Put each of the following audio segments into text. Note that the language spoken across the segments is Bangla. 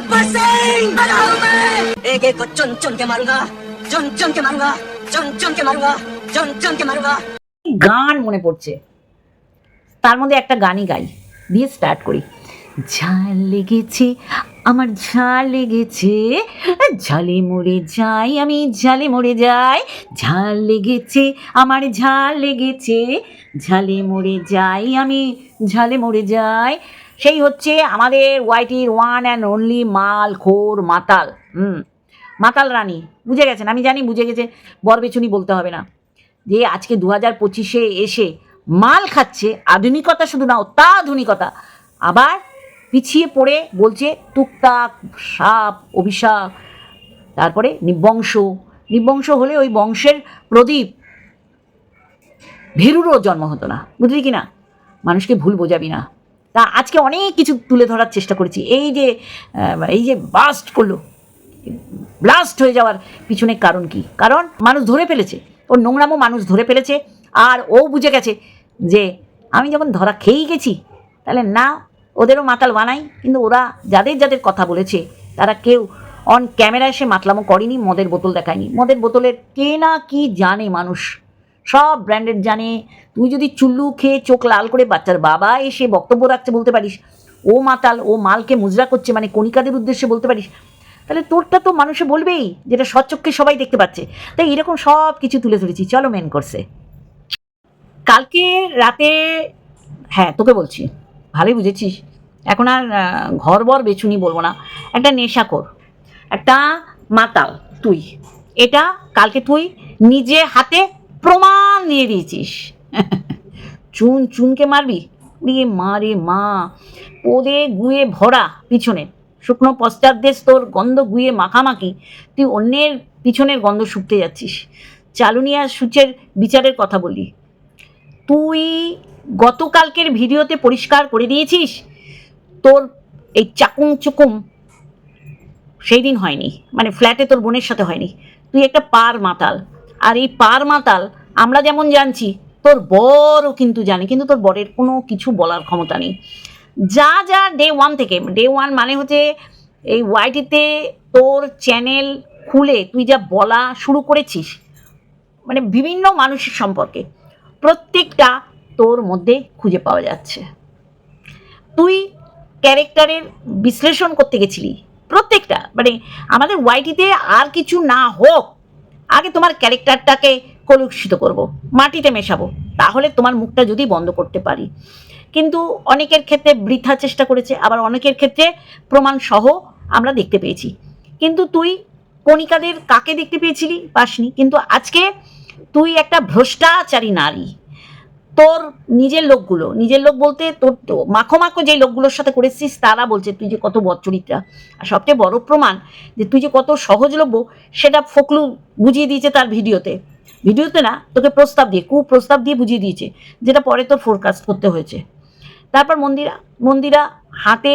गब्बर सिंह बनाओ मैं एक एक को चुन चुन के मारूंगा चुन चुन के मारूंगा चुन चुन के मारूंगा चुन चुन के मारूंगा গান মনে পড়ছে তার মধ্যে একটা গানই গাই দিয়ে স্টার্ট করি ঝাল লেগেছে আমার ঝাল লেগেছে ঝালে মরে যাই আমি ঝালে মরে যাই ঝাল লেগেছে আমার ঝাল লেগেছে ঝালে মরে যাই আমি ঝালে মরে যাই সেই হচ্ছে আমাদের ওয়াইটির ওয়ান অ্যান্ড অনলি মাল, খোর, মাতাল, হুম, মাতাল রানী। বুঝে গেছেন? আমি জানি বুঝে গেছে, বর বরবেচুনি বলতে হবে না। যে আজকে দু হাজার পঁচিশে এসে মাল খাচ্ছে, আধুনিকতা শুধু না, অত্যাধুনিকতা। আবার পিছিয়ে পড়ে বলছে, টুকটাক সাপ, অভিশাপ, তারপরে নিবংশ। নিবংশ হলে ওই বংশের প্রদীপ ভেরুরও জন্ম হতো না। বুঝলি কি না? মানুষকে ভুল বোঝাবি না। তা আজকে অনেক কিছু তুলে ধরার চেষ্টা করেছি। এই যে এই যে বাস্ট করল ব্লাস্ট হয়ে যাওয়ার পিছনে কারণ কি? কারণ মানুষ ধরে ফেলেছে। ওর নোংরামও মানুষ ধরে ফেলেছে। আর ও বুঝে গেছে যে, আমি যখন ধরা খেয়েই গেছি, তাহলে না, ওদেরও মাতাল বানাই কিন্তু ওরা যাদের যাদের কথা বলেছে, তারা কেউ অন ক্যামেরা এসে মাতলামো করেনি, মদের বোতল দেখায়নি। মদের বোতলের কে না কি জানে মানুষ। সব ব্র্যান্ডেড জানে। তুই যদি চুল্লু খেয়ে চোখ লাল করে বাচ্চার বাবা এসে বক্তব্য রাখছে বলতে পারিস ও মাতাল ও মালকে মুজরা করছে মানে কণিকাদের উদ্দেশ্যে বলতে পারিস তাহলে তোরটা তো মানুষে বলবেই যেটা সচক্ষে সবাই দেখতে পাচ্ছে। তাই এরকম সব কিছু তুলে ধরেছি চলো মেন করছে কালকে রাতে হ্যাঁ তোকে বলছি ভালোই বুঝেছিস। এখন আর আহ, ঘরবর বেছুনি বলব না একটা নেশাখোর একটা মাতাল তুই। এটা কালকে তুই নিজে হাতে প্রমাণ দিয়ে দিয়েছিস। চুন, চুনকে মারবি? উড়িয়ে মা রে মা। ওদে গুয়ে ভরা পিছনে। শুকনো পশ্চাৎ দেশ তোর গন্ধ গুয়ে মাখামাখি। তুই অন্যের পিছনের গন্ধ শুকতে যাচ্ছিস। চালুনিয়া সূচের বিচারের কথা বলি তুই গতকালকের ভিডিওতে পরিষ্কার করে দিয়েছিস? তোর এই চাকুম চুকুম সেই দিন হয়নি। মানে ফ্ল্যাটে তোর বোনের সাথে হয়নি। তুই একটা পার মাতাল। আর এই পার মাতাল, আমরা যেমন জানছি, তোর বরও কিন্তু জানে, কিন্তু তোর বরের কোনো কিছু বলার ক্ষমতা নেই। যা যা ডে ওয়ান থেকে ডে ওয়ান মানে হচ্ছে এই ওয়াইটিতে তোর চ্যানেল খুলে তুই যা বলা শুরু করেছিস মানে বিভিন্ন মানুষের সম্পর্কে প্রত্যেকটা তোর মধ্যে খুঁজে পাওয়া যাচ্ছে। তুই ক্যারেক্টারের বিশ্লেষণ করতে গেছিলি, প্রত্যেকটা মানে আমাদের ওয়াইটিতে আর কিছু না হোক আগে তোমার ক্যারেক্টারটাকে কলুষিত করব, মাটিতে মেশাবো, তাহলে তোমার মুখটা যদি বন্ধ করতে পারি। কিন্তু অনেকের ক্ষেত্রে বৃথা চেষ্টা করেছে, আবার অনেকের ক্ষেত্রে প্রমাণ সহ আমরা দেখতে পেয়েছি। কিন্তু তুই কণিকাদের কাকে দেখতে পেয়েছিলি পাসনি? কিন্তু আজকে তুই একটা ভ্রষ্টাচারী নারী। তোর নিজের লোকগুলো, নিজের লোক বলতে তোর তো মাখো মাখো যে লোকগুলোর সাথে করেছিস, তারা বলছে, তুই যে কত বচ্চরিত্রা আর সবচেয়ে বড় প্রমাণ যে তুই যে কত সহজলভ্য, সেটা ফকলু বুঝিয়ে দিয়েছে তার ভিডিওতে। ভিডিওতে না, তোকে প্রস্তাব দিয়ে কু প্রস্তাব দিয়ে বুঝিয়ে দিয়েছে, যেটা পরে তোর ফোরকাস্ট করতে হয়েছে। তারপর মন্দিরা মন্দিরা হাতে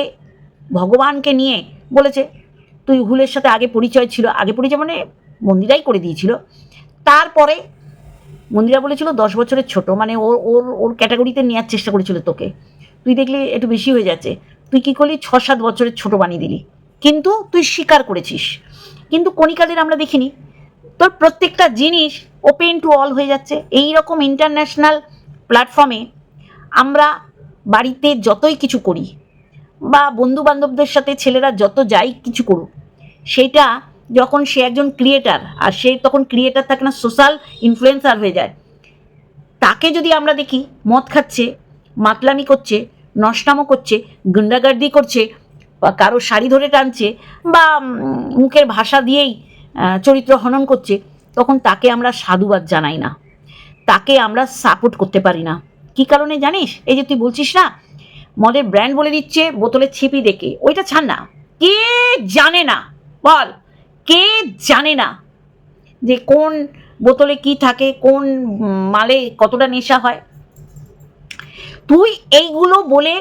ভগবানকে নিয়ে বলেছে, তুই হুলের সাথে আগে পরিচয় ছিল, আগে পরিচয় মানে মন্দিরাই করে দিয়েছিল। তারপরে মন্দিরা বলেছিল দশ বছরের ছোট মানে ওর ওর ওর ক্যাটাগরিতে নেওয়ার চেষ্টা করেছিল তোকে। তুই দেখলি একটু বেশি হয়ে যাচ্ছে। তুই কী করলি? ছ, সাত বছরের ছোট বানিয়ে দিলি। কিন্তু তুই স্বীকার করেছিস। কিন্তু কণিকাদের আমরা দেখিনি। তোর প্রত্যেকটা জিনিস ওপেন টু অল হয়ে যাচ্ছে। এই রকম ইন্টারন্যাশনাল প্ল্যাটফর্মে আমরা বাড়িতে যতই কিছু করি বা বন্ধু বান্ধবদের সাথে ছেলেরা যত যাই কিছু করুক, সেটা যখন সে একজন ক্রিয়েটার আর সে তখন ক্রিয়েটার থাকে না সোশ্যাল ইনফ্লুয়েন্সার হয়ে যায়। তাকে যদি আমরা দেখি, মদ খাচ্ছে, মাতলামি করছে, নষ্টামো করছে, গুন্ডাগার্দি করছে, বা কারও শাড়ি ধরে টানছে, বা মুখের ভাষা দিয়েই চরিত্র হনন করছে, তখন তাকে আমরা সাধুবাদ জানাই না। তাকে আমরা সাপোর্ট করতে পারি না। কি কারণে জানিস? এই যে তুই বলছিস না, মদের ব্র্যান্ড বলে দিচ্ছে বোতলের ছিপি দেখে। ওইটা ছাড় না। কে জানে না? বল। কে জানে না যে কোন বোতলে কি থাকে, কোন মালে কতটা নেশা হয়। তুই এইগুলো বলে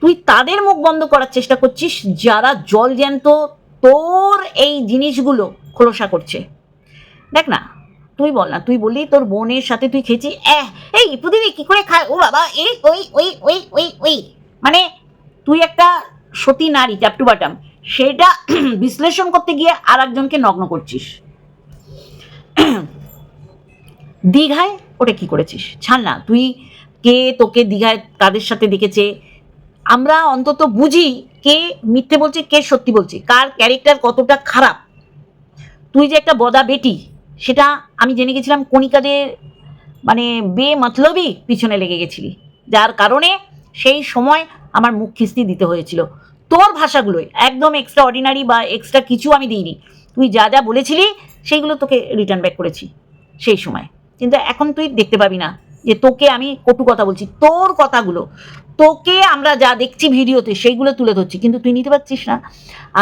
তুই তাদের মুখ বন্ধ করার চেষ্টা করছিস, যারা জল জ্যান্ত তোর এই জিনিসগুলো খোলসা করছে। দেখ না, তুই বল না, তুই বললি তোর বোনের সাথে তুই খেয়েছি এহ এই প্রতিদিন কি করে খায়? ও বাবা, এই, ওই ওই ওই ওই ওই। মানে তুই একটা সতী নারী ট্যাপ টু বাটাম। সেটা বিশ্লেষণ করতে গিয়ে আর একজনকে নগ্ন করছিস। দীঘায় ওটা কি করেছিস? ছাড় না, তুই কে তোকে দীঘায় কাদের সাথে দেখেছে? আমরা অন্তত বুঝি কে মিথ্যে বলছে, কে সত্যি বলছে, কার ক্যারেক্টার কতটা খারাপ। তুই যে একটা বদা বেটি, সেটা আমি জেনে গেছিলাম কণিকাদের মানে বে মতলবই পিছনে লেগে গেছিলি। যার কারণে সেই সময় আমার মুখ খিস্তি দিতে হয়েছিল। তোর ভাষাগুলোই, একদম এক্সট্রা অর্ডিনারি বা এক্সট্রা কিছু আমি দিইনি। তুই যা যা বলেছিলি, সেইগুলো তোকে রিটার্ন ব্যাক করেছি, সেই সময়। কিন্তু এখন তুই দেখতে পাবি না যে তোকে আমি কটু কথা বলছি, তোর কথাগুলো। তোকে আমরা যা দেখছি ভিডিওতে, সেইগুলো তুলে ধরছি, কিন্তু তুই নিতে পারছিস না।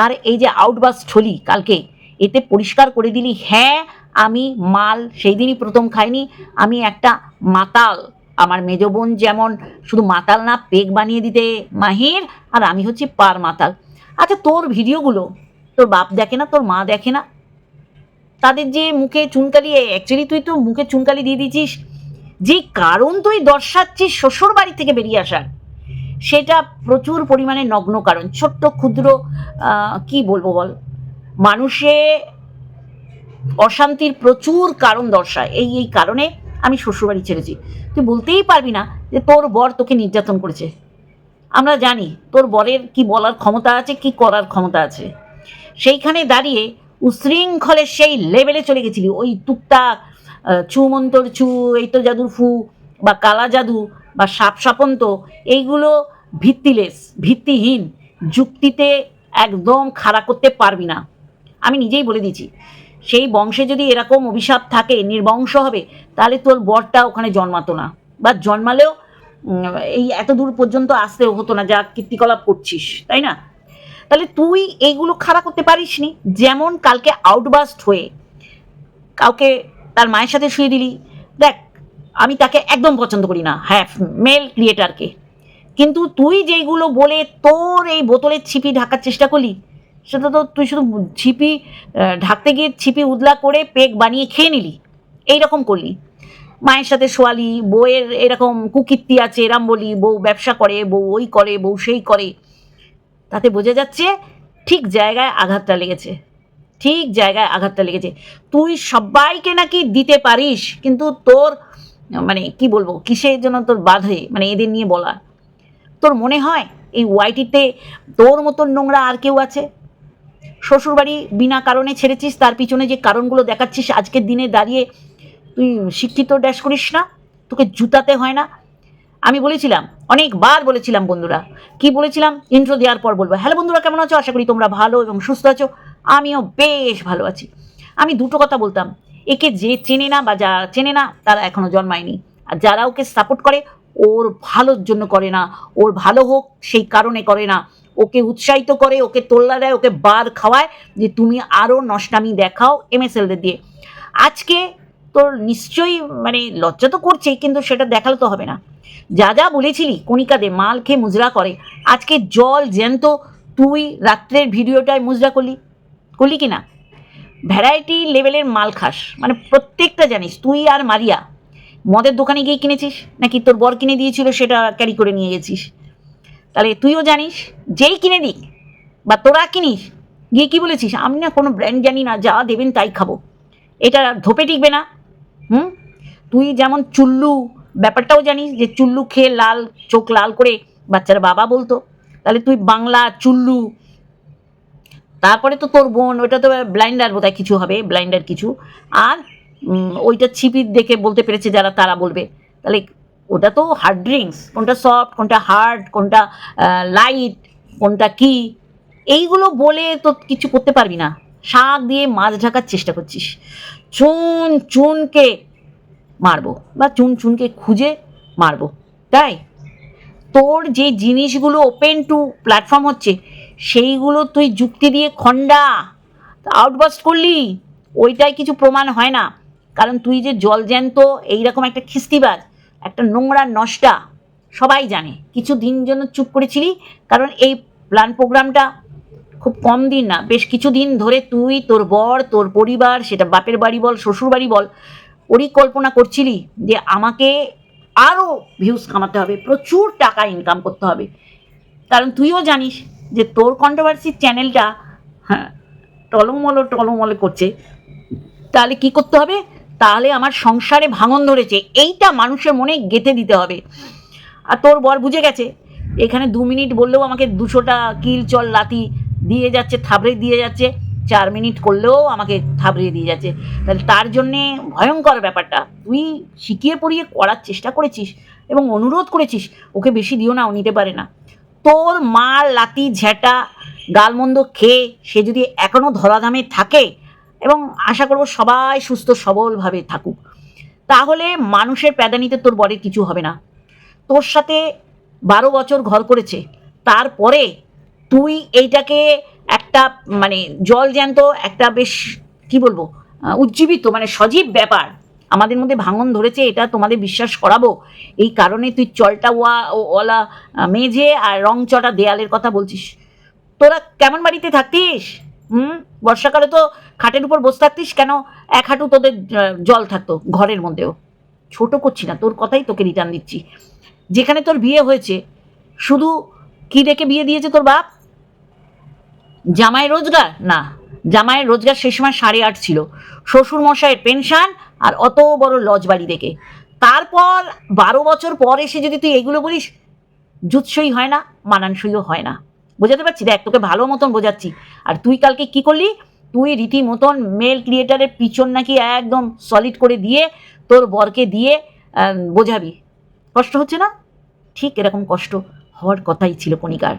আর এই যে আউটবাস্ট হলি কালকে, এতে পরিষ্কার করে দিলি হ্যাঁ আমি মাল সেই দিনই প্রথম খাইনি, আমি একটা মাতাল। আমার মেজ বোন যেমন শুধু মাতাল না পেক বানিয়ে দিতে মাহির, আর আমি হচ্ছি পার মাতাল। আচ্ছা তোর ভিডিওগুলো, তোর বাপ দেখে না, তোর মা দেখে না? তাদের যে মুখে চুনকালি অ্যাকচুয়ালি তুই তো মুখে চুনকালি দিয়ে দিয়েছিস। যে কারণ তুই দর্শাচ্ছিস শ্বশুর বাড়ি থেকে বেরিয়ে আসার, সেটা প্রচুর পরিমাণে নগ্ন কারণ। ছোট্ট, ক্ষুদ্র কি বলব বল? মানুষে অশান্তির প্রচুর কারণ দর্শায়। এই এই কারণে আমি শ্বশুরবাড়ি ছেড়েছি। তুই বলতেই পারবি না যে তোর বর তোকে নির্যাতন করেছে। আমরা জানি তোর বরের কি বলার ক্ষমতা আছে, কি করার ক্ষমতা আছে। সেইখানে দাঁড়িয়ে উশৃঙ্খলের সেই লেভেলে চলে গেছিলি। ওই টুকটাক ছু মন্তর ছু এই তো জাদুর ফু, বা কালা জাদু, বা সাপ সাপন্ত, এইগুলো ভিত্তিলেস, ভিত্তিহীন, যুক্তিতে একদম খাড়া করতে পারবি না। আমি নিজেই বলে দিয়েছি সেই বংশে যদি এরকম অভিশাপ থাকে, নির্বংশ হবে, তাহলে তোর বরটা ওখানে জন্মাতো না। বা জন্মালেও এই এত দূর পর্যন্ত আসতে হতো না, যা কীর্তিকলাপ করছিস, তাই না? তাহলে তুই এইগুলো খাড়া করতে পারিস নি যেমন কালকে আউটবাস্ট হয়ে কাউকে তার মায়ের সাথে শুয়ে দিলি। দেখ, আমি তাকে একদম পছন্দ করি না হ্যাঁ মেল ক্রিয়েটারকে কিন্তু তুই যেইগুলো বলে তোর এই বোতলের ছিপি ঢাকার চেষ্টা করলি সেটা তো তুই শুধু ছিপি ঢাকতে গিয়ে ছিপি উদলা করে পেক বানিয়ে খেয়ে নিলি। এইরকম করলি। মায়ের সাথে শোয়ালি, বউয়ের এরকম কুকীর্তি আছে, এরম বলি, বউ ব্যবসা করে, বউ ওই করে, বউ সেই করে। তাতে বোঝা যাচ্ছে ঠিক জায়গায় আঘাতটা লেগেছে। ঠিক জায়গায় আঘাতটা লেগেছে। তুই সবাইকে নাকি দিতে পারিস, কিন্তু তোর মানে কি বলব, কিসের জন্য তোর বাধে মানে এদের নিয়ে বলা। তোর মনে হয় এই ওয়াইটিতে তোর মতন নোংরা আর কেউ আছে? শ্বশুরবাড়ি বিনা কারণে ছেড়েছিস, তার পিছনে যে কারণগুলো দেখাচ্ছিস, আজকের দিনে দাঁড়িয়ে তুই শিক্ষিত ড্যাশ করিস না, তোকে জুতাতে হয় না। আমি বলেছিলাম, অনেকবার বলেছিলাম বন্ধুরা, কি বলেছিলাম? ইন্ট্রো দেওয়ার পর বলব। হ্যালো বন্ধুরা, কেমন আছো? আশা করি তোমরা ভালো এবং সুস্থ আছো। আমিও বেশ ভালো আছি। আমি দুটো কথা বলতাম। একে যে চেনে না বা যা চেনে না, তারা এখনও জন্মায়নি। আর যারা ওকে সাপোর্ট করে, ওর ভালোর জন্য করে না। ওর ভালো হোক, সেই কারণে করে না। ওকে উৎসাহিত করে, ওকে তোল্লা দেয়, ওকে বার খাওয়ায় যে তুমি আরও নষ্টামি দেখাও এম এমএসএলদের দিয়ে। আজকে তোর নিশ্চয়ই মানে লজ্জা তো করছেই, কিন্তু সেটা দেখালে তো হবে না। যা যা বলেছিলি কণিকাদে মাল খেয়ে মুজরা করে। আজকে জল জ্যান্ত তুই রাত্রের ভিডিওটায় মুজরা করলি। করলি কি না? ভ্যারাইটি লেভেলের মাল খাস। মানে প্রত্যেকটা জানিস, তুই আর মারিয়া। মদের দোকানে গিয়ে কিনেছিস? নাকি তোর বর কিনে দিয়েছিল, সেটা ক্যারি করে নিয়ে গেছিস? তাহলে তুইও জানিস, যেই কিনে দিক বা তোরা কিনিস, গিয়ে কি বলেছিস? আমি না কোনো ব্র্যান্ড জানি না, যা দেবেন তাই খাব। এটা ধোপে টিকবে না, হুম? তুই যেমন চুল্লু, ব্যাপারটাও জানিস যে চুল্লু খেয়ে লাল, চোখ লাল করে বাচ্চার বাবা বলতো। তাহলে তুই বাংলা, চুল্লু, তারপরে তো তোর বোন, ওটা তো ব্লাইন্ডার বোধহয় কিছু হবে, ব্লাইন্ডার কিছু। আর ওইটা ছিপির দেখে বলতে পেরেছে যারা, তারা বলবে। তাহলে ওটা তো হার্ড ড্রিঙ্কস কোনটা সফট কোনটা হার্ড কোনটা লাইট কোনটা কি? এইগুলো বলে তো কিছু করতে পারবি না। শাক দিয়ে মাছ ঢাকার চেষ্টা করছিস। চুন চুনকে মারবো বা চুন চুনকে খুঁজে মারবো, তাই? তোর যে জিনিসগুলো ওপেন টু প্ল্যাটফর্ম হচ্ছে, সেইগুলো তুই যুক্তি দিয়ে খণ্ডা। আউটবাস্ট করলি ওইটাই কিছু প্রমাণ হয় না। কারণ তুই যে জল জ্যান্ত, এইরকম একটা খিস্তিবাজ একটা নোংরা নষ্টা সবাই জানে। কিছু দিন জন্য চুপ করেছিলি? কারণ এই প্ল্যান প্রোগ্রামটা খুব কম দিন না। বেশ কিছু দিন ধরে তুই, তোর বর, তোর পরিবার, সেটা বাপের বাড়ি বল, শ্বশুর বাড়ি বল, পরিকল্পনা করছিলি যে আমাকে আরও ভিউজ কামাতে হবে, প্রচুর টাকা ইনকাম করতে হবে। কারণ তুইও জানিস যে তোর কন্ট্রোভার্সির চ্যানেলটা হ্যাঁ টলমল টলমল করছে। তাহলে কি করতে হবে? তাহলে আমার সংসারে ভাঙন ধরেছে। এইটা মানুষের মনে গেঁথে দিতে হবে। আর তোর বর বুঝে গেছে, এখানে দু মিনিট বললেও আমাকে দুশোটা কিল চল লাতি দিয়ে যাচ্ছে, থাবড়ে দিয়ে যাচ্ছে, চার মিনিট করলেও আমাকে থাবড়িয়ে দিয়ে যাচ্ছে। তাহলে তার জন্যে ভয়ঙ্কর ব্যাপারটা। তুই শিখিয়ে পড়িয়ে করার চেষ্টা করেছিস এবং অনুরোধ করেছিস, ওকে বেশি দিও না, ও নিতে পারে না। তোর মা লাতি ঝ্যাটা গালমন্দ খেয়ে সে যদি এখনও ধরাধামে থাকে এবং আশা করব সবাই সুস্থ সবলভাবে থাকুক। তাহলে মানুষের প্যাদানিতে তোর বরের কিছু হবে না। তোর সাথে বারো বছর ঘর করেছে। তারপরে তুই এইটাকে একটা মানে জল জ্যান্ত, একটা বেশ, কি বলব উজ্জীবিত মানে সজীব ব্যাপার আমাদের মধ্যে ভাঙন ধরেছে, এটা তোমাদের বিশ্বাস করাবো। এই কারণে তুই চলটা ওয়া, ও- ওয়ালা মেঝে আর রং চটা দেয়ালের কথা বলছিস। তোরা কেমন বাড়িতে থাকতিস? হুম? বর্ষাকালে তো খাটের উপর বসে থাকতিস কেন? এক হাঁটু তোদের জল থাকতো ঘরের মধ্যেও। ছোট করছি না, তোর কথাই তোকে রিটার্ন দিচ্ছি। যেখানে তোর বিয়ে হয়েছে, শুধু কি দেখে বিয়ে দিয়েছে তোর বাপ? জামাই রোজগার? না, জামাইয়ের রোজগার সে সময় সাড়ে আট ছিল। শ্বশুর মশাইয়ের পেনশন আর অত বড় লজ বাড়ি দেখে। তারপর বারো বছর পর এসে যদি তুই এগুলো বলিস, জুৎসই হয় না, মানানসইও হয় না। বোঝাতে পারছি? দেখ, তোকে ভালো মতন বোঝাচ্ছি। আর তুই কালকে কি করলি? তুই রীতি মতন মেল ক্রিয়েটারের পিছন নাকি একদম সলিড করে দিয়ে তোর বরকে দিয়ে বোঝাবি। কষ্ট হচ্ছে না? ঠিক এরকম কষ্ট হওয়ার কথাই ছিল কণিকার।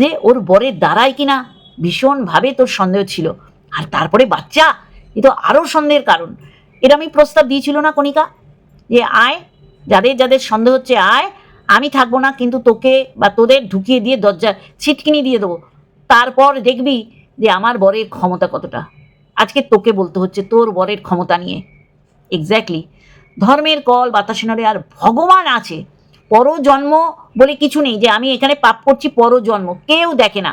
যে ওর বরের দ্বারাই কিনা ভীষণভাবে তোর সন্দেহ ছিল। আর তারপরে বাচ্চা, এ তো আরও সন্দেহের কারণ। এটা আমি প্রস্তাব দিয়েছিল না কণিকা? যে আয়, যাদের যাদের সন্দেহ হচ্ছে আয়, আমি থাকব না, কিন্তু তোকে বা তোদের ঢুকিয়ে দিয়ে দরজা ছিটকিনি দিয়ে দেবো। তারপর দেখবি যে আমার বরের ক্ষমতা কতটা? আজকে তোকে বলতে হচ্ছে তোর বরের ক্ষমতা নিয়ে। এক্স্যাক্টলি ধর্মের কল বাতাসে নড়ে আর ভগবান আছে। পরজন্ম বলে কিছু নেই যে আমি এখানে পাপ করছি পরজন্ম। কেউ দেখে না।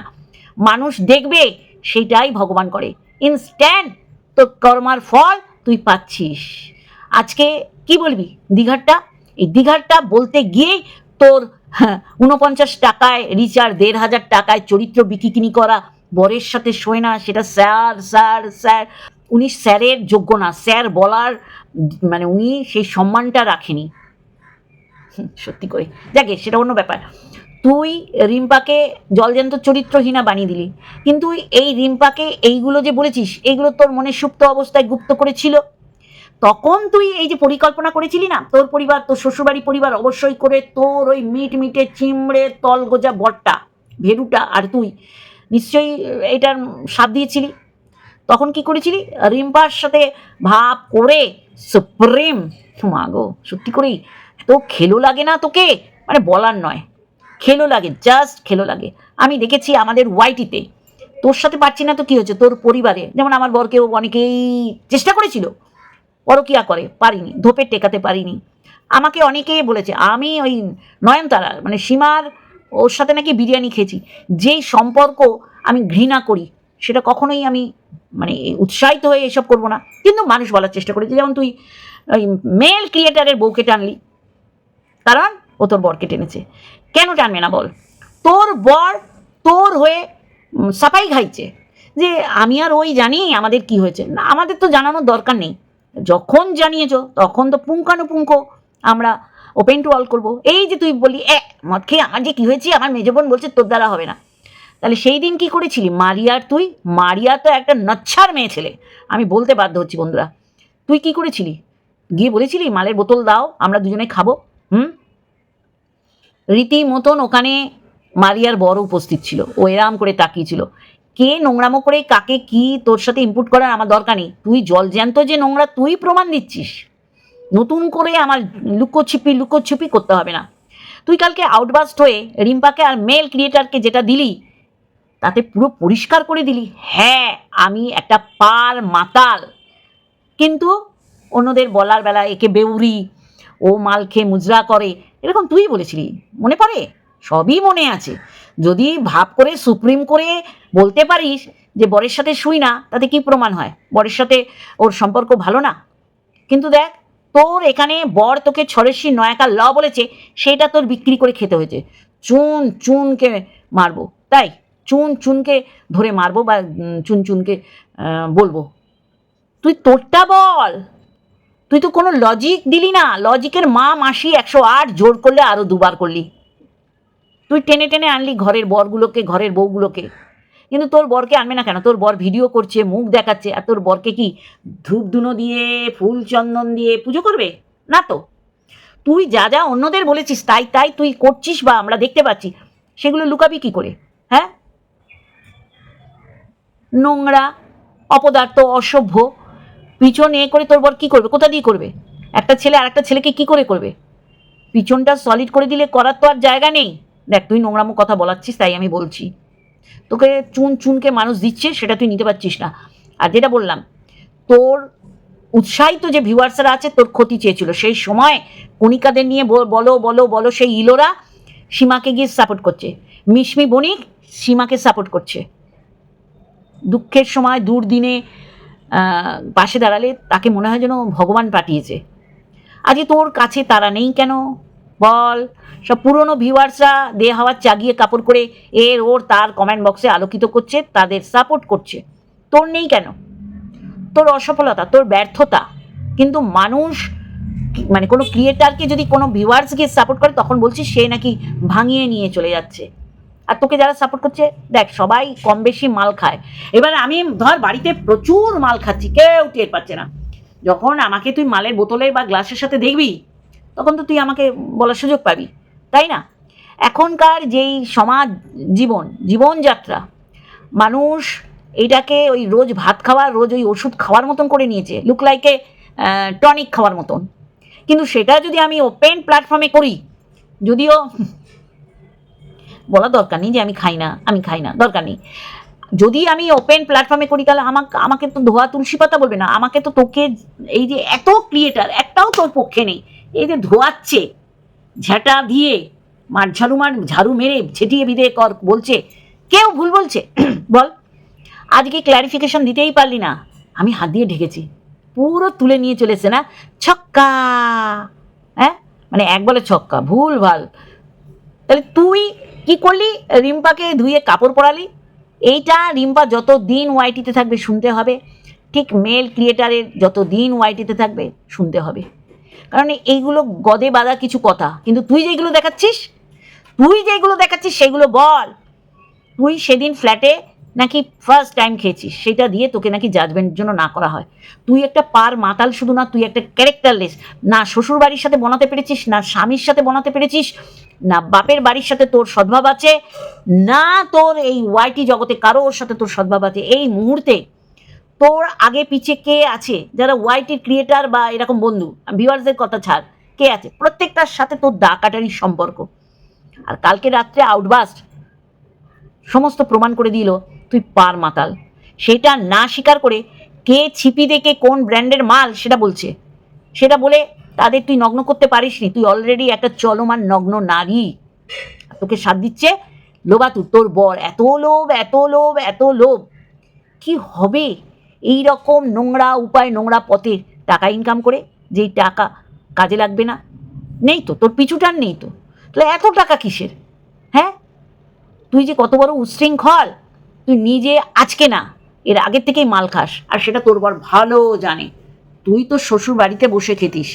মানুষ দেখবে সেটাই ভগবান করে। ইনস্ট্যান্ট তোর কর্মার ফল তুই পাচ্ছিস। আজকে কি বলবি? দীঘারটা এই দীঘারটা বলতে গিয়েই তোর হ্যাঁ, উনপঞ্চাশ টাকায় রিচার্জ দেড় হাজার টাকায় চরিত্র বিকিকিনি করা বরের সাথে শোয় না, সেটা স্যার স্যার স্যার। উনি স্যারের যোগ্য না, স্যার বলার মানে উনি সেই সম্মানটা রাখেনি। সত্যি করে। দেখে সেটা অন্য ব্যাপার। তুই রিম্পাকে জলজান্ত চরিত্রহীনা বানিয়ে দিলি। কিন্তু এই রিম্পাকে এইগুলো যে বলেছিস, এইগুলো তোর মনে সুপ্ত অবস্থায় গুপ্ত করেছিল? তখন তুই এই যে পরিকল্পনা করেছিলি না, তোর পরিবার, তোর শ্বশুরবাড়ি পরিবার, অবশ্যই করে তোর ওই মিট মিটে চিমড়ে তল গোজা বটটা ভেরুটা আর তুই নিশ্চয়ই এটার স্বাদ দিয়েছিলি। তখন কি করেছিলি? রিম্পার সাথে ভাব করে সুপ্রিম মাগো সত্যি করেই তো খেলো লাগে না তোকে? মানে বলার নয়। খেলো লাগে জাস্ট খেলো লাগে। আমি দেখেছি আমাদের ওয়াইটিতে, তোর সাথে পারছি না তো কি হচ্ছে তোর পরিবারে, যেমন আমার বরকেও অনেকেই চেষ্টা করেছিল। পরকিয়া করে, পারিনি ধোপে টেকাতে পারিনি। আমাকে অনেকেই বলেছে, আমি ওই নয়নতারা মানে সীমার ওর সাথে নাকি বিরিয়ানি খেয়েছি। যেই সম্পর্ক আমি ঘৃণা করি, সেটা কখনোই আমি মানে উৎসাহিত হয়ে এসব করব না। কিন্তু মানুষ বলার চেষ্টা করেছে, যেমন তুই ওই মেল ক্রিয়েটারের বউকে টানলি, কারণ ও তোর বরকে টেনেছে। কেন টানবে না বল? তোর বর তোর হয়ে সাফাই খাইছে। যে আমি আর ওই জানি আমাদের কি হয়েছে। না, আমাদের তো জানানোর দরকার নেই। যখন জানিয়েছ, তখন তো পুঙ্খানুপুঙ্খ আমরা ওপেন টু অল করব। এই যে তুই বলি এ মদ খেয়ে আমার যে কি হয়েছে, আমার মেজ বোন বলছে তোর দ্বারা হবে না। তাহলে সেই দিন কি করেছিলি? মারিয়ার তুই? মারিয়া তো একটা নচ্ছার মেয়ে ছেলে। আমি বলতে বাধ্য হচ্ছি বন্ধুরা। তুই কি করেছিলি? গিয়ে বলেছিলি, মালের বোতল দাও, আমরা দুজনে খাব। হুম? রীতি মতন ওখানে মারিয়ার বড় উপস্থিত ছিল। ও এরাম করে তাকিয়েছিল। কে নোংরামো করে কাকে কি তোর সাথে ইনপুট করার আমার দরকার নেই। তুই জল জ্যান্ত যে নোংরা, তুই প্রমাণ দিচ্ছিস। নতুন করে আমার লুকোছিপি লুকোছিপি করতে হবে না। তুই কালকে আউটবাস্ট হয়ে রিম্পাকে আর মেল ক্রিয়েটারকে যেটা দিলি, তাতে পুরো পরিষ্কার করে দিলি। হ্যাঁ আমি একটা পার মাতাল। কিন্তু অন্যদের বলার বেলা একে বেউরি, ও মাল খেয়ে মুজরা করে, এরকম তুই বলেছিলি, মনে পড়ে? সবই মনে আছে। যদি ভাব করে সুপ্রিম করে বলতে পারিস যে বরের সাথে শুই না, তাতে কি প্রমাণ হয়? বরের সাথে ওর সম্পর্ক ভালো না? কিন্তু দেখ তোর এখানে বর তোকে ছরেশি নয়াকা ল বলেছে, সেটা তোর বিক্রি করে খেতে হয়েছে। চুন, চুনকে মারবো, তাই? চুন, চুনকে ধরে মারবো বা চুন, চুনকে বলব। তুই তোরটা বল! তুই তো কোনো লজিক দিলি না। লজিকের মা, মাসি একশো আট জোর করলে আরও দুবার করলি। তুই টেনে টেনে আনলি ঘরের বরগুলোকে, ঘরের বউগুলোকে। কিন্তু তোর বরকে আনবে না কেন? তোর বর ভিডিও করছে, মুখ দেখাচ্ছে, আর তোর বরকে কি ধূপ ধুনো দিয়ে, ফুল চন্দন দিয়ে পুজো করবে? না তো। তুই যা যা অন্যদের বলেছিস, তাই তাই তুই করছিস বা আমরা দেখতে পাচ্ছি, সেগুলো লুকাবি কি করে? হ্যাঁ? নোংরা, অপদার্থ, অসভ্য, পিছনে করে তোর বর কি করবে? কোথা দিয়ে করবে? একটা ছেলে আর একটা ছেলেকে কি করে করবে? পিছনটা সলিড করে দিলে করার তো আর জায়গা নেই। দেখ, তুই নোংরামো কথা বলাচ্ছিস, তাই আমি বলছি। তোকে চুন চুনকে মানুষ দিচ্ছে, সেটা তুই নিতে পারছিস না। আর যেটা বললাম, তোর উৎসাহিত যে ভিউয়ার্সরা আছে, তোর ক্ষতি চেয়েছিল। সেই সময় কণিকাদের নিয়ে বলো বলো বলো, সেই ইলোরা সীমাকে গিয়ে সাপোর্ট করছে। মিশমি বণিক সীমাকে সাপোর্ট করছে। দুঃখের সময়, দুর্দিনে পাশে দাঁড়ালে তাকে মনে হয় যেন ভগবান পাঠিয়েছে। আজকে তোর কাছে তারা নেই কেন? বল। সব পুরনো ভিউয়ার্সরা দে হাওয়ার চাগিয়ে কাপড় করে এর ওর তার কমেন্ট বক্সে আলোকিত করছে, তাদের সাপোর্ট করছে। তোর নেই কেন? তোর অসফলতা, তোর ব্যর্থতা। কিন্তু মানুষ মানে কোনো ক্রিয়েটারকে যদি কোনো ভিউয়ার্সকে সাপোর্ট করে, তখন বলছিস সে নাকি ভাঙিয়ে নিয়ে চলে যাচ্ছে। আর তোকে যারা সাপোর্ট করছে, দেখ, সবাই কম বেশি মাল খায়। এবার আমি ধর বাড়িতে প্রচুর মাল খাচ্ছি, কেউ টের পাচ্ছে না। যখন আমাকে তুই মালের বোতলে বা গ্লাসের সাথে দেখবি, তখন তো তুই আমাকে বলার সুযোগ পাবি। তাই না? এখনকার যেই সমাজ জীবন, জীবনযাত্রা, মানুষ এটাকে ওই রোজ ভাত খাওয়ার, রোজ ওই ওষুধ খাওয়ার মতন করে নিয়েছে। লুক লাইকে টনিক খাওয়ার মতন। কিন্তু সেটা যদি আমি ওপেন প্ল্যাটফর্মে করি, যদিও বলা দরকার নেই যে আমি খাই না, আমি খাই না, দরকার নেই। যদি আমি ওপেন প্ল্যাটফর্মে করি, তাহলে আমাকে আমাকে তো ধোয়া তুলসী পাতা বলবে না। আমাকে তো তোকে, এই যে এত ক্রিয়েটার একটাও তোর পক্ষে নেই। এই যে ধোয়াচ্ছে ঝাঁটা দিয়ে মার ঝাড়ু মার, ঝাড়ু মেরে ছেটিয়ে বিদে কর বলছে। কেউ ভুল বলছে? বল। আজকে ক্ল্যারিফিকেশন দিতেই পারলি না। আমি হাত দিয়ে ঢেকেছি। পুরো তুলে নিয়ে চলেছে না? ছক্কা। হ্যাঁ? মানে এক বলে ছক্কা। ভুল, ভালো। তাহলে তুই কি করলি? রিম্পাকে ধুয়ে কাপড় পরালি। এইটা রিম্পা যত দিন ওয়াইটিতে থাকবে শুনতে হবে। ঠিক মেল ক্রিয়েটারের যত দিন ওয়াইটিতে থাকবে শুনতে হবে। কারণ এইগুলো গদে বাঁধা কিছু কথা। কিন্তু তুই যেগুলো দেখাচ্ছিস, তুই যেগুলো দেখাচ্ছিস, সেগুলো বল। তুই সেদিন ফ্ল্যাটে নাকি ফার্স্ট টাইম খেয়েছিস, সেটা দিয়ে তোকে নাকি জাজমেন্টের জন্য না করা হয়। তুই একটা পার মাতাল শুধু না, তুই একটা ক্যারেক্টারলেস না শ্বশুর বাড়ির সাথে বনাতে পেরেছিস, না স্বামীর সাথে বনাতে পেরেছিস, না বাপের বাড়ির সাথে তোর সদ্ভাব আছে, না তোর এই ওয়াইটি জগতে কারোর সাথে তোর সদ্ভাব আছে। এই মুহূর্তে তোর আগে পিছে কে আছে? যারা ওয়াইটির ক্রিয়েটার বা এরকম বন্ধু ভিউয়ার্সদের কথা ছাড়, কে আছে? প্রত্যেকটার সাথে তোর দা কাটারির সম্পর্ক। আর কালকে রাত্রে আউটবাস্ট সমস্ত প্রমাণ করে দিল, তুই পার মাতাল। সেটা না স্বীকার করে কে ছিপি দেখে কোন ব্র্যান্ডের মাল সেটা বলছে। সেটা বলে তাদের তুই নগ্ন করতে পারিস নি তুই অলরেডি একটা চলমান নগ্ন নারী। তোকে সাথ দিচ্ছে লোবাতু, তোর বর। এত লোভ এত লোভ এত লোভ। কি হবে? এই রকম নোংরা উপায়, নোংরা পথে টাকা ইনকাম করে যেই টাকা কাজে লাগবে না, নেই তো, তোর পিছুটার নেই তো। তাহলে এত টাকা কিসের? হ্যাঁ? তুই যে কত বড় উচ্ছৃঙ্খল তুই নিজে আজকে না, এর আগের থেকেই মাল খাস, আর সেটা তোর বর ভালো জানে। তুই তো শ্বশুর বাড়িতে বসে খেতিস।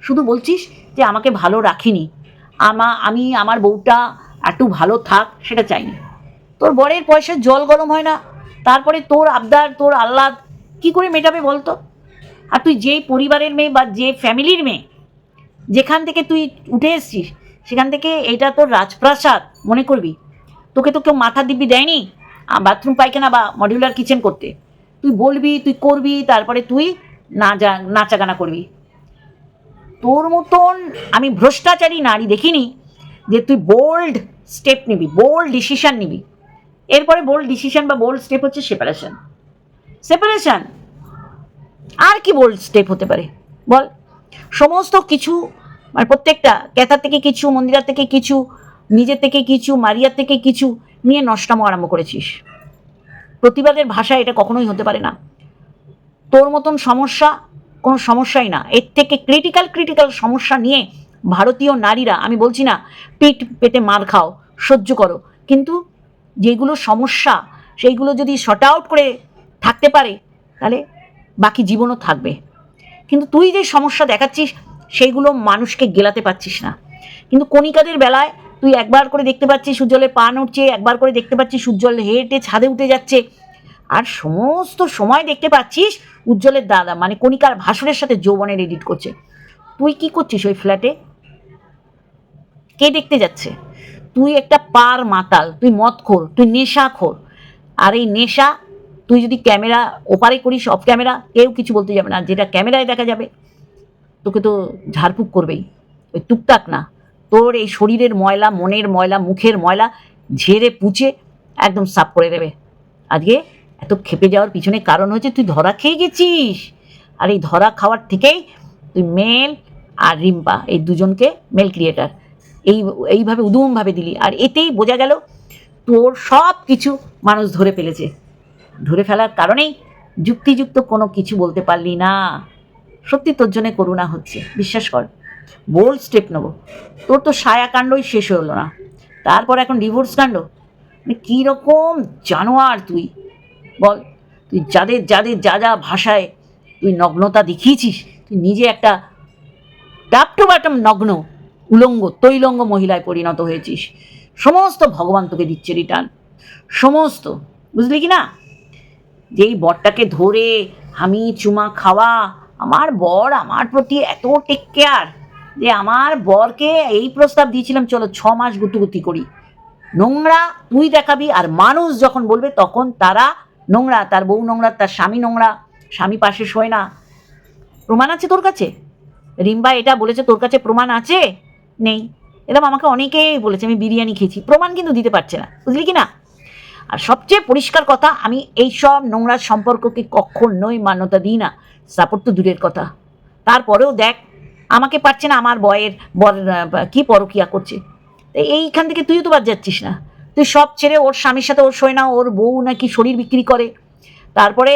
শুধু বলছিস যে আমাকে ভালো রাখিনি। আমা, আমি, আমার বউটা একটু ভালো থাক, সেটা চাইনি। তোর বরের পয়সা জল গরম হয় না তারপরে তোর আবদার, তোর আহ্লাদ, কি করে মেটাবে বলতো? আর তুই যেই পরিবারের মেয়ে বা যে ফ্যামিলির মেয়ে, যেখান থেকে তুই উঠে এসছিস, সেখান থেকে এটা তোর রাজপ্রাসাদ মনে করবি। তোকে তো কেউ মাথা দিব্যি দেয়নি বাথরুম, পায়খানা বা মডিউলার কিচেন করতে। তুই বলবি, তুই করবি, তারপরে তুই না যা, নাচাগানা করবি। তোর মতন আমি ভ্রষ্টাচারী নারী দেখিনি যে তুই বোল্ড স্টেপ নিবি বোল্ড ডিসিশন নিবি। এরপরে বোল্ড ডিসিশন বা বোল্ড স্টেপ হচ্ছে সেপারেশন সেপারেশন আর কি বোল্ড স্টেপ হতে পারে? বল। সমস্ত কিছু মানে প্রত্যেকটা, ক্যাথার থেকে কিছু, মন্দিরার থেকে কিছু, নিজের থেকে কিছু, মারিয়ার থেকে কিছু নিয়ে নষ্টামো আরম্ভ করেছিস। প্রতিবাদের ভাষা এটা কখনোই হতে পারে না। তোর মতন সমস্যা কোনো সমস্যাই না। এর থেকে ক্রিটিক্যাল ক্রিটিক্যাল সমস্যা নিয়ে ভারতীয় নারীরা, আমি বলছি না, পিঠ পেতে মার খাও, সহ্য করো। কিন্তু যেগুলো সমস্যা, সেইগুলো যদি শর্ট আউট করে থাকতে পারে, তাহলে বাকি জীবনও থাকবে। কিন্তু তুই যে সমস্যা দেখাচ্ছিস, সেইগুলো মানুষকে গেলাতে পারছিস না। কিন্তু কণিকাদের বেলায় তুই একবার করে দেখতে পাচ্ছিস উজ্জ্বলের পা নড়ছে, একবার করে দেখতে পাচ্ছিস উজ্জ্বল হেঁটে ছাদে উঠে যাচ্ছে। আর সমস্ত সময় দেখতে পাচ্ছিস উজ্জ্বলের দাদা মানে কণিকার ভাসুরের সাথে যৌবনের এডিট করছে। তুই কি করছিস ওই ফ্ল্যাটে কে দেখতে যাচ্ছে? তুই একটা পার মাতাল, তুই মদখোর, তুই নেশাখোর। আর এই নেশা, তুই যদি ক্যামেরা ওপারে করিস, অফ ক্যামেরা, কেউ কিছু বলতে যাবে না। যেটা ক্যামেরায় দেখা যাবে, তোকে তো ঝাড়ফুঁক করবেই। ওই টুকটাক না। তোর এই শরীরের ময়লা, মনের ময়লা, মুখের ময়লা ঝেড়ে পুচে একদম সাফ করে দেবে। আজকে এত খেপে যাওয়ার পিছনে কারণ হচ্ছে তুই ধরা খেয়ে গেছিস। আর এই ধরা খাওয়ার থেকেই তুই মেল আর রিম্পা, এই দুজনকে মেল ক্রিয়েটার। এই, এইভাবে উদুমভাবে দিলি। আর এতেই বোঝা গেল তোর সব কিছু মানুষ ধরে ফেলেছে। ধরে ফেলার কারণেই যুক্তিযুক্ত কোনো কিছু বলতে পারলি না। সত্যি তোর জন্য করুণা হচ্ছে, বিশ্বাস কর। বোল্ড স্টেপ নেব। তোর তো সায়াকাণ্ডই শেষ হলো না। তারপর এখন ডিভোর্স কাণ্ড। মানে কীরকম জানোয়ার তুই। বল, তুই যাদের যাদের, যা যা ভাষায় তুই নগ্নতা দেখিয়েছিস, তুই নিজে একটা টাপ টু বাটম নগ্ন। উলঙ্গ, তৈলঙ্গ মহিলায় পরিণত হয়েছিস। সমস্ত ভগবান তোকে দিচ্ছে রিটার্ন সমস্ত, বুঝলি কি না যেই বরটাকে ধরে, আমি চুমা খাওয়া, আমার বর আমার প্রতি এত টেক কেয়ার যে আমার বরকে এই প্রস্তাব দিয়েছিলাম, চলো ছ মাস গুতুগুতি করি। নোংরা তুই দেখাবি আর মানুষ যখন বলবে, তখন তারা নোংরা, তার বউ নোংরা, তার স্বামী নোংরা, স্বামী পাশে শোয় না। প্রমাণ আছে তোর কাছে? রিম্বা এটা বলেছে, তোর কাছে প্রমাণ আছে? নেই। এরকম আমাকে অনেকেই বলেছে, আমি বিরিয়ানি খেয়েছি। প্রমাণ কিন্তু দিতে পারছে না, বুঝলি কি না? আর সবচেয়ে পরিষ্কার কথা, আমি এই সব নোংরা সম্পর্ককে কখনোই মান্যতা দিই না। সাপোর্ট তো দূরের কথা। তারপরেও দেখ, আমাকে পারছে না আমার বয়ের বর কি পরকিয়া করছে। তো এইখান থেকে তুইও তো বাদ যাচ্ছিস না। তুই সব ছেড়ে ওর স্বামীর সাথে ওর শোয় না, ওর বউ নাকি শরীর বিক্রি করে। তারপরে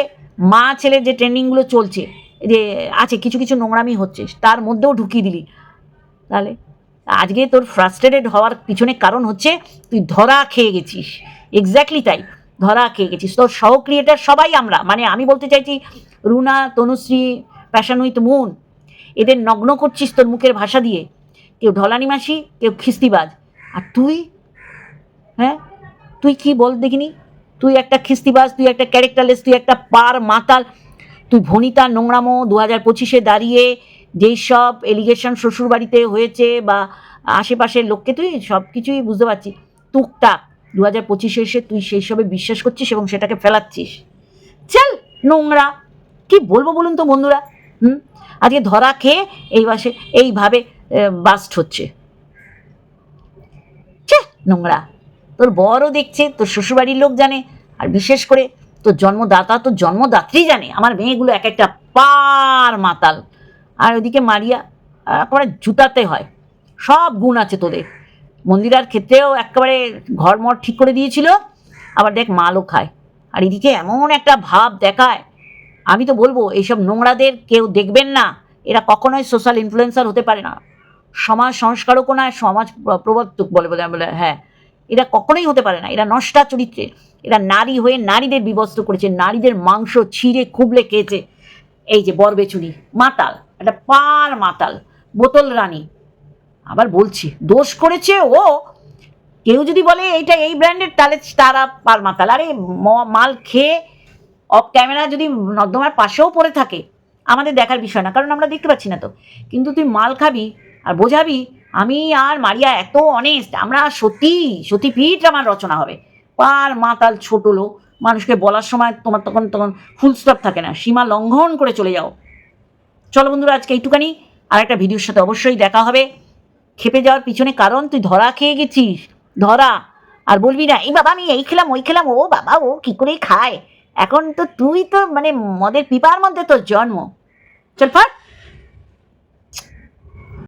মা ছেলের যে ট্রেনিংগুলো চলছে, যে আছে, কিছু কিছু নোংরামি হচ্ছে, তার মধ্যেও ঢুকিয়ে দিলি। তাহলে আজকে তোর ফ্রাস্ট্রেটেড হওয়ার পিছনে কারণ হচ্ছে তুই ধরা খেয়ে গেছিস। এক্স্যাক্টলি তাই, ধরা খেয়ে গেছিস। তোর সহ ক্রিয়েটার সবাই আমরা মানে আমি বলতে চাইছি রুনা, তনুশ্রী প্যাশন মুন, এদের নগ্ন করছিস তোর মুখের ভাষা দিয়ে। কেউ ঢলানি মাসি, কেউ খিস্তিবাজ। আর তুই? হ্যাঁ? তুই কি বল দেখিনি? তুই একটা খিস্তিবাজ, তুই একটা ক্যারেক্টারলেস তুই একটা পার মাতাল। তুই ভনিতা নোংরামো দু হাজার পঁচিশে দাঁড়িয়ে যেই সব এলিগেশন শ্বশুরবাড়িতে হয়েছে বা আশেপাশের লোককে, তুই সব কিছুই বুঝতে পারছি। টুকটাক দু হাজার পঁচিশে এসে তুই সেই সবে বিশ্বাস করছিস এবং সেটাকে ফেলাচ্ছিস। চল, নোংরা। কি বলব বলুন তো বন্ধুরা? হুম? আজকে ধরা খেয়ে এই বাসে এইভাবে বাস্ট হচ্ছে। নোংরা। তোর বড়ও দেখছে, তোর শ্বশুরবাড়ির লোক জানে, আর বিশেষ করে তোর জন্মদাতা, তোর জন্মদাত্রী জানে। আমার মেয়েগুলো এক একটা পার মাতাল। আর ওদিকে মারিয়া একেবারে জুতাতে হয়। সব গুণ আছে তোদের। মন্দিরার ক্ষেত্রেও একেবারে ঘর ঘরমর ঠিক করে দিয়েছিল। আবার দেখ, মালও খায়। আর এদিকে এমন একটা ভাব দেখায়। আমি তো বলব, এইসব নোংরাদের কেউ দেখবেন না। এরা কখনোই সোশ্যাল ইনফ্লুয়েন্সার হতে পারে না। সমাজ সংস্কারকও না সমাজ প্রবর্তক বলে বলে বলে হ্যাঁ। এরা কখনোই হতে পারে না। এরা নষ্টা চরিত্রের। এরা নারী হয়ে নারীদের বিবস্ত্র করেছে। নারীদের মাংস ছিঁড়ে, খুবলে খেয়েছে। এই যে বরবেচুনি মাতাল। একটা পার মাতাল, বোতল রানী। আবার বলছি, দোষ করেছে ও? কেউ যদি বলে এইটা এই ব্র্যান্ডের তাহলে তারা পার মাতাল। আরে মাল খেয়ে অফ ক্যামেরা যদি নর্দমার পাশেও পড়ে থাকে, আমাদের দেখার বিষয় না, কারণ আমরা দেখতে পাচ্ছি না তো। কিন্তু তুই মাল খাবি আর বোঝাবি, আমি আর মারিয়া এত অনেস্ট আমরা সত্যি ফিট আমার রচনা হবে। পার মাতাল ছোট লোক, মানুষকে বলার সময় তোমার তখন তখন ফুল স্টপ থাকে না। সীমা লঙ্ঘন করে চলে যাও। চলো বন্ধুরা, আজকে এইটুকানি আর একটা ভিডিওর সাথে অবশ্যই দেখা হবে। খেপে যাওয়ার পিছনে কারণ, তুই ধরা খেয়ে গেছিস। ধরা। আর বলবি না, এই বাবা, আমি এই খেলাম, ওই খেলাম, ও বাবা, ও কি করে খায়? এখন তো তুই তো মানে মদের পিপার মধ্যে তোর জন্ম। চল, ফাট।